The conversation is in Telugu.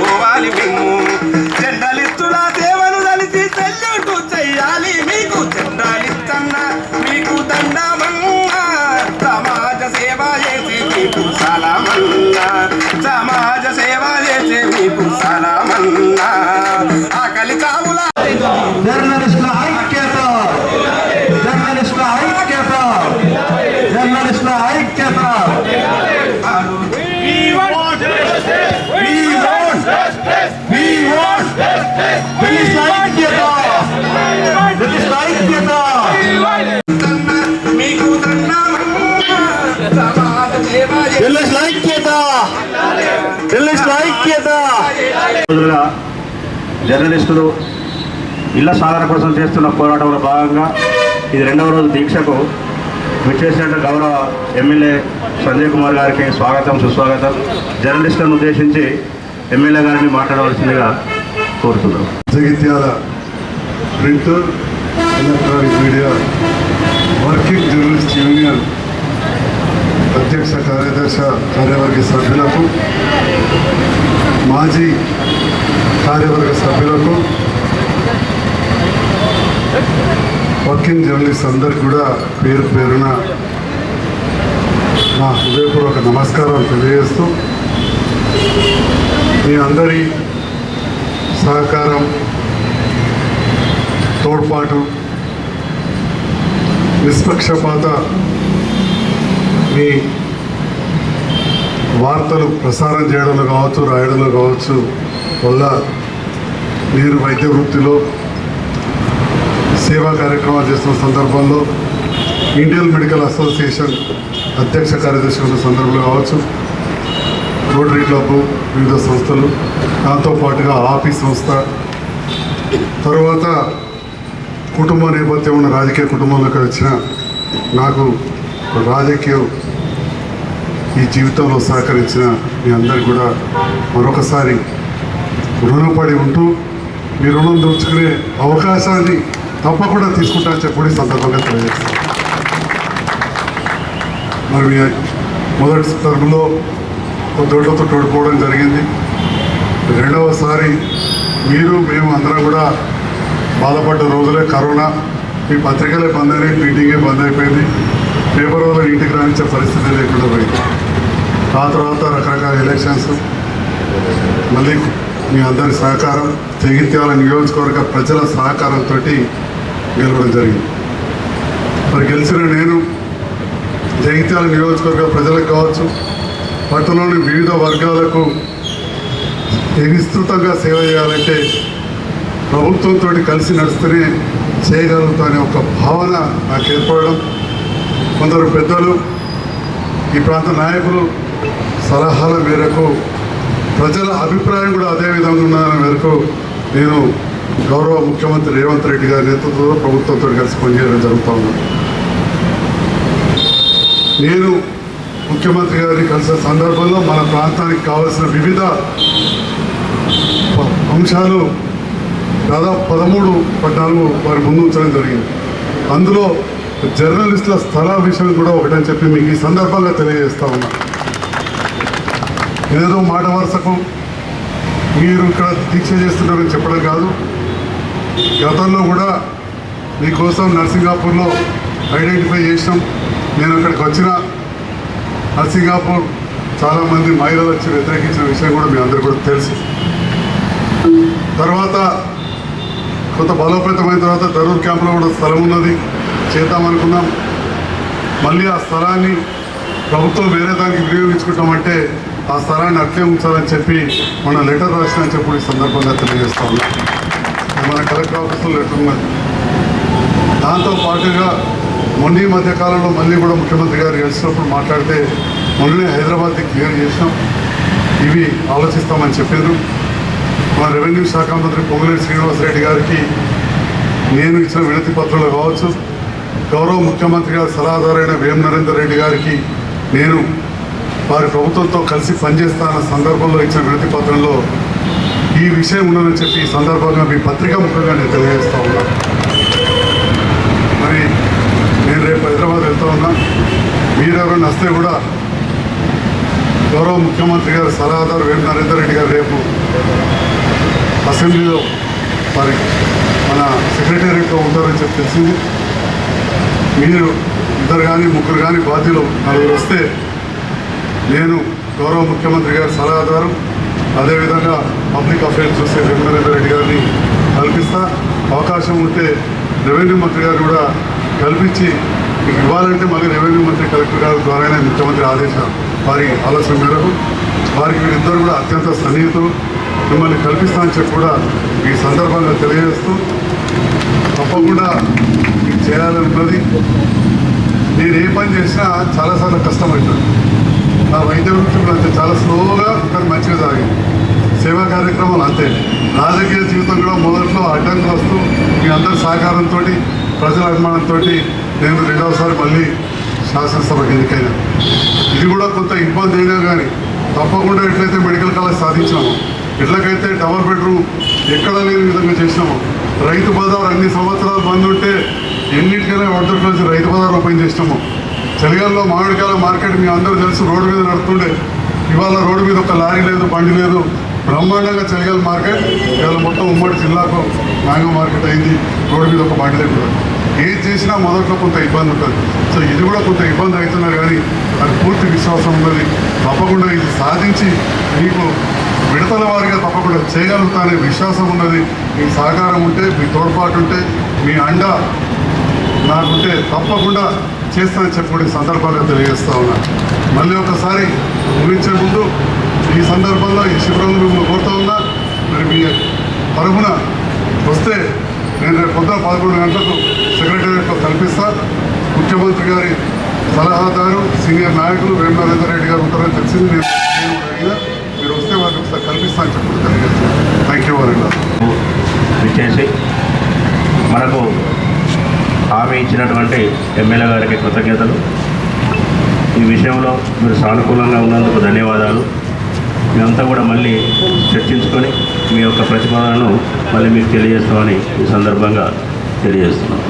కావాలి మేము. జెండలిస్తుల దేవను కలిసి సెల్యూటు చెయ్యాలి మీకు. జెండలిస్తన్న మీకు దండమన్నా. సమాజ సేవ చేసి మీకు సలామన్నా. సమాజ సేవ చేసి మీకు సలామన్నా. ఐక్యత. జర్నలిస్టులు ఇళ్ళ సాధన కోసం చేస్తున్న పోరాటంలో భాగంగా ఇది రెండవ రోజు దీక్షకు విచ్చేసినట్టు గౌరవ ఎమ్మెల్యే సంజయ్ కుమార్ గారికి స్వాగతం సుస్వాగతం. జర్నలిస్టులను ఉద్దేశించి ఎమ్మెల్యే గారిని మాట్లాడవలసిందిగా కోరుతున్నాం. Jagtial print electronic media working journalist union అధ్యక్ష కార్యదర్శి కార్యవర్గ సభ్యులకు మాజీ కార్యవర్గ సభ్యులకు వర్కింగ్ జర్నలిస్ట్ అందరికి కూడా పేరు పేరున నా హృదయపూర్వక నమస్కారాలు తెలియజేస్తూ మీ అందరి సహకారం తోడ్పాటు నిష్పక్షపాత మీ వార్తలు ప్రసారం చేయడంలో కావచ్చు రాయడంలో కావచ్చు వల్ల మీరు వైద్య వృత్తిలో సేవా కార్యక్రమాలు చేస్తున్న సందర్భంలో ఇండియన్ మెడికల్ అసోసియేషన్ అధ్యక్ష కార్యదర్శి ఉన్న సందర్భంలో కావచ్చు రోటరీ క్లబ్ వివిధ సంస్థలు దాంతో పాటుగా ఆఫీస్ సంస్థ తర్వాత కుటుంబ నేపథ్యం ఉన్న రాజకీయ కుటుంబంలోకి వచ్చిన నాకు రాజకీయం ఈ జీవితంలో సహకరించిన మీ అందరు కూడా మరొకసారి రుణపడి ఉంటూ మీ రుణం దోచుకునే అవకాశాన్ని తప్పకుండా తీసుకుంటా చెప్పి కూడా సందర్భంగా తెలియజేస్తాను. మరి మీ మొదటి టర్మ్లో దొడ్లతో తోడుకోవడం జరిగింది. రెండవసారి మీరు మేము అందరం కూడా బాధపడ్డ రోజులే. కరోనా మీ పత్రికలే బంద్ అయినాయి మీటింగే బంద్ అయిపోయింది. పేపర్ వల్ల ఇంటికి రానిచ్చే పరిస్థితి లేకుండా పోయింది. ఆ తర్వాత రకరకాల ఎలక్షన్స్ మళ్ళీ మీ అందరి సహకారం జగిత్యాల నియోజకవర్గ ప్రజల సహకారంతో గెలవడం జరిగింది. మరి గెలిచిన నేను జగిత్యాల నియోజకవర్గ ప్రజలకు కావచ్చు పట్టణంలోని వివిధ వర్గాలకు విస్తృతంగా సేవ చేయాలంటే ప్రభుత్వంతో కలిసి నడుస్తూనే చేయగలుగుతా అనే ఒక భావన నాకు ఏర్పడడం. కొందరు పెద్దలు ఈ ప్రాంత నాయకులు సలహాల మేరకు ప్రజల అభిప్రాయం కూడా అదే విధంగా ఉన్న మేరకు నేను గౌరవ ముఖ్యమంత్రి రేవంత్ రెడ్డి గారి నేతృత్వంలో ప్రభుత్వంతో కలిసి పనిచేయడం జరుగుతూ నేను ముఖ్యమంత్రి గారిని కలిసిన సందర్భంలో మన ప్రాంతానికి కావలసిన వివిధ అంశాలు దాదాపు పదమూడు పద్నాలుగు వారి ముందు ఉంచడం జరిగింది. అందులో జర్నలిస్టుల స్థల విషయం కూడా ఒకటని చెప్పి మీకు ఈ సందర్భంగా తెలియజేస్తా ఉన్నా. ఏదో మాట వరుసకు మీరు ఇక్కడ దీక్ష చేస్తున్నారని చెప్పడం కాదు. గతంలో కూడా మీకోసం నర్సింగాపూర్లో ఐడెంటిఫై చేసినాం. నేను అక్కడికి వచ్చిన నర్సింగాపూర్ చాలామంది మహిళలు వచ్చి వ్యతిరేకించిన విషయం కూడా మీ అందరికీ కూడా తెలుసు. తర్వాత కొంత బలోపేతమైన తర్వాత ధరూర్ క్యాంప్లో కూడా స్థలం ఉన్నది. చేద్దామనుకున్నాం మళ్ళీ ఆ స్థలాన్ని ప్రభుత్వం వేరే దానికి వినియోగించుకుంటామంటే ఆ స్థలాన్ని అట్లే ఉంచాలని చెప్పి మన లెటర్ రాసిన చెప్పి ఈ సందర్భంగా తెలియజేస్తా ఉన్నాం. మన కలెక్టర్ ఆఫీస్లో లెటర్ ఉన్నది. దాంతో పాటుగా మొన్న ఈ మధ్య కాలంలో మళ్ళీ కూడా ముఖ్యమంత్రి గారు కలిసినప్పుడు మాట్లాడితే మొన్ననే హైదరాబాద్కి క్లియర్ చేసినాం. ఇవి ఆలోచిస్తామని చెప్పారు మన రెవెన్యూ శాఖ మంత్రి పొంగులేటి శ్రీనివాసరెడ్డి గారికి నేను ఇచ్చిన వినతి పత్రాలు కావచ్చు. గౌరవ ముఖ్యమంత్రి గారి సలహాదారైన వేం నరేందర్ రెడ్డి గారికి నేను వారి ప్రభుత్వంతో కలిసి పనిచేస్తాన సందర్భంలో ఇచ్చిన వినతి పత్రంలో ఈ విషయం ఉన్నదని చెప్పి ఈ సందర్భంగా మీ పత్రికా ముఖంగా నేను తెలియజేస్తా ఉన్నా. మరి నేను రేపు హైదరాబాద్ వెళ్తా ఉన్నా. మీరెవరైనా వస్తే కూడా గౌరవ ముఖ్యమంత్రి గారు సలహాదారు వేణు నరేందర్ రెడ్డి గారు రేపు అసెంబ్లీలో మరి మన సెక్రటేరియట్లో ఉంటారని చెప్పి తెలిసింది. మీరు ఇద్దరు కానీ ముగ్గురు కానీ బాధ్యులు నలుగురు వస్తే నేను గౌరవ ముఖ్యమంత్రి గారి సలహాదారు. అదేవిధంగా పబ్లిక్ అఫైర్స్ చూసే జగన్మోహన్ రెడ్డి గారిని కల్పిస్తా. అవకాశం ఉంటే రెవెన్యూ మంత్రి గారు కూడా కల్పించి మీకు ఇవ్వాలంటే మళ్ళీ రెవెన్యూ మంత్రి కలెక్టర్ గారి ద్వారానే ముఖ్యమంత్రి ఆదేశాలు. వారి ఆలోచన మేరకు వారికి వీరిద్దరు కూడా అత్యంత సన్నిహితులు. మిమ్మల్ని కల్పిస్తా అని చెప్పి కూడా ఈ సందర్భంగా తెలియజేస్తూ తప్పకుండా మీకు చేయాలని నేను ఏ పని చేసినా చాలాసార్లు కష్టమవుతుంది నా వైద్య వృత్తి అంతే చాలా స్లోగా కానీ మంచిగా సాగింది సేవా కార్యక్రమాలు అంతే. రాజకీయ జీవితం కూడా మొదట్లో అడ్డంకి వస్తూ మీ అందరి సహకారంతో ప్రజల అభిమానంతో నేను రెండవసారి మళ్ళీ శాసనసభకు ఎన్నికైనా. ఇది కూడా కొంత ఇబ్బంది అయినా కానీ తప్పకుండా ఎట్లయితే మెడికల్ కాలేజ్ సాధించినామో ఎట్లకైతే డబల్ బెడ్రూమ్ ఎక్కడ లేని విధంగా చేసినామో రైతు బజార్ అన్ని సంవత్సరాలు బంద్ ఉంటే ఎన్నిటికైనా వడ్డర్ రైతు బజార్ ఓపెన్ చేసినాము చలిగాల్లో మామిడికాయల మార్కెట్ మీ అందరూ తెలుసు రోడ్డు మీద నడుతుండే ఇవాళ రోడ్డు మీద ఒక లారీ లేదు బండి లేదు. బ్రహ్మాండంగా చలిగాల మార్కెట్. ఇవాళ మొత్తం ఉమ్మడి జిల్లాకు మ్యాంగో మార్కెట్ అయింది. రోడ్డు మీద ఒక బండి దగ్గర ఏది చేసినా మొదట్లో కొంత ఇబ్బంది ఉంటుంది. సో ఇది కూడా కొంత ఇబ్బంది అవుతున్నారు కానీ నాకు పూర్తి విశ్వాసం ఉన్నది తప్పకుండా ఇది సాధించి మీకు విడతల వారిగా తప్పకుండా చేయగలుగుతానే విశ్వాసం ఉన్నది. మీ సహకారం ఉంటే మీ తోడ్పాటు ఉంటే మీ అండ నాకుంటే తప్పకుండా చేస్తానని చెప్పి కూడా ఈ సందర్భంగా తెలియజేస్తా ఉన్నా. మళ్ళీ ఒకసారి ముగించే ముందు ఈ సందర్భంలో ఈ శిబిరంలో మిమ్మల్ని కోరుతా ఉన్నా. మరి మీ తరఫున వస్తే నేను రేపు పొద్దున పదకొండు గంటలకు సెక్రటేరియట్లో కల్పిస్తా. ముఖ్యమంత్రి గారి సలహాదారు సీనియర్ నాయకులు వేమ రెడ్డి గారు ఉంటారని తెలిసింది. నేను అడిగినా మీరు వస్తే వారికి ఒకసారి కల్పిస్తా అని చెప్పి తెలియజేస్తాను థ్యాంక్ యూ వరంగా ఇచ్చేసి మనకు హామీ ఇచ్చినటువంటి ఎమ్మెల్యే గారికి కృతజ్ఞతలు. ఈ విషయంలో మీరు సానుకూలంగా ఉన్నందుకు ధన్యవాదాలు. మేమంతా కూడా మళ్ళీ చర్చించుకొని మీ యొక్క ప్రతిపాదనను మళ్ళీ మీకు తెలియజేస్తామని ఈ సందర్భంగా తెలియజేస్తున్నాం.